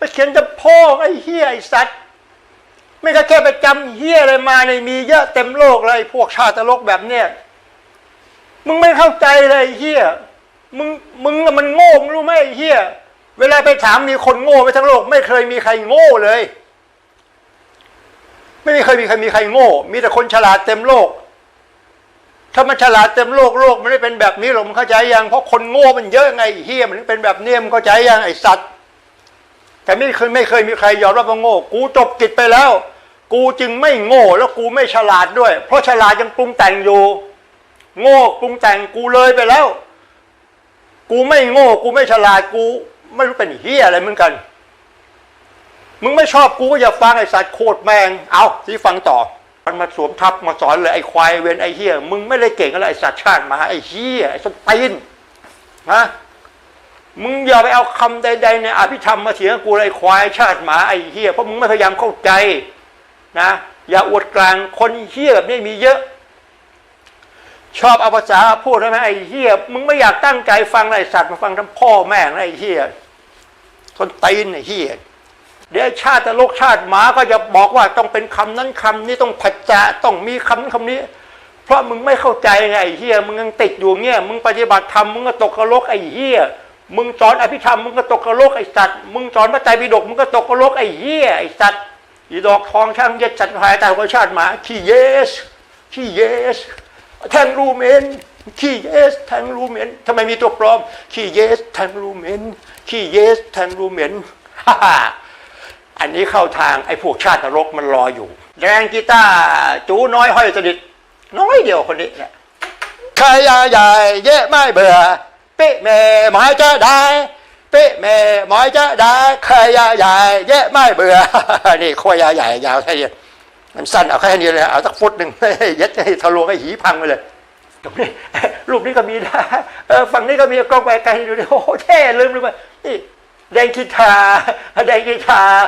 ไปเขียนจะพ่อไอ้เฮียไอ้สัตว์ไม่ก็แค่ไปจำเฮียอะไรมาในมีเยอะเต็มโลกเลยพวกชาติตลกแบบเนี้ยมึงไม่เข้าใจเลยไอ้เฮียมึงมึงมันโง่มึงรู้ไหมไอ้เฮียเวลาไปถามมีคนโง่ไปทั้งโลก ไม่เคยมีใครโง่เลย ไม่มีเคยมีใครมีใครโง่ มีแต่คนฉลาดเต็มโลก ถ้ามันฉลาดเต็มโลกโลกมันไม่เป็นแบบนี้หรอกมึงเข้าใจยังเพราะคนโง่มันเยอะไงเฮียมันเป็นแบบนี้มึงเข้าใจยังไอ้สัตว์ แต่ไม่เคยไม่เคยมีใครยอมรับว่าโง่ กูจบกิจไปแล้ว กูจึงไม่โง่แล้วกูไม่ฉลาดด้วย เพราะฉลาดยังปรุงแต่งอยู่ โง่ปรุงแต่งกูเลยไปแล้ว กูไม่โง่ กูไม่ฉลาดกู ไม่รู้เป็นเฮียอะไรเหมือนกัน มึงไม่ชอบกูก็อย่าฟังไอ้สัตว์โคตรแมง เอาที่ฟังต่อมันมาสวมทับมาสอนเลยไอ้ควายเวนไอ้เฮียมึงไม่ได้เก่งอะไรไอ้สัตว์ชาติมาไอ้เฮียไอ้สตีนฮะ มึงอย่าไปเอาคำใด ๆ ในอภิธรรมมาเถียงกูเลยไอ้ควายชาติหมาไอ้เฮียเพราะมึงไม่พยายามเข้าใจนะ อย่าอวดกลางคนเฮียแบบนี้มีเยอะ ชอบเอาภาษาพูดใช่ไหมไอ้เฮียมึงไม่อยากตั้งใจฟังไอ้สัตว์มาฟังทั้งพ่อแม่ไอ้เฮียคนตีนไอ้เฮียเดี๋ยวชาติโลกชาติหมาก็จะบอกว่าต้องเป็นคำนั้นคำนี้ต้องผัจจะต้องมีคำนั้นคำนี้เพราะมึงไม่เข้าใจไงไอ้เฮียมึงยังติดอยู่เงี้ยมึงปฏิบัติธรรมมึงก็ตกกระลกไอ้เฮีย มึงสอนอภิธรรมมึงก็ตกกระโลกไอ้สัตว์ มึงสอนพระไตรปิฎกมึงก็ตกกระโลกไอ้เฮียไอ้สัตว์ อีดอกทองช่างเย็ดสัตว์ภายตายของชาติหมาขี้เยสขี้เยส แทงรูเมนขี้เยสแทงรูเมนทำไมมีตัวปลอมขี้เยสแทงรูเมนขี้เยสแทงรูเมนฮ่าฮ่าอันนี้เข้าทางไอ้พวกชาตินรกมันรออยู่แรงกีตาร์จูน้อยห้อยสนิทน้อยเดียวคนนี้แหละใครใหญ่เยอะไม่เบื่อ เป๊ะแม่หมายจะได้เป๊ะแม่หมายจะได้ใครใหญ่เยอะไม่เบื่อนี่โคยใหญ่ยาวแค่นี้มันสั้นเอาแค่นี้เลยเอาสักฟุตหนึ่งยัดให้ทะลวงให้หีพังไปเลยตรงนี้รูปนี้ก็มีนะเออฝั่งนี้ก็มีกล้องไปไกลดูดิโอ้โหเท่ลืมลืมไปนี่แดงกีตาร์แดงกีตาร์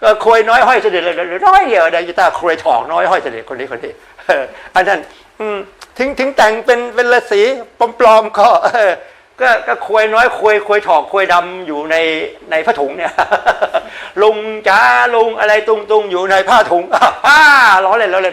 เอยน้อยห้อยเสด็จเลยน้อยเดียวแดงกีตาร์โคยถอกน้อยห้อยเสด็จคนนี้คนนี้อันนั้น ถึงถึงแต่งเป็นเป็นฤาษีปลอมๆก็ก็ก็ควยน้อยควยควยถอกควยดำอยู่ในในผ้าถุงเนี่ยลุงจ้าลุงอะไรตุงตุงอยู่ในผ้าถุงอ้าล้อเล่นล้อเล่น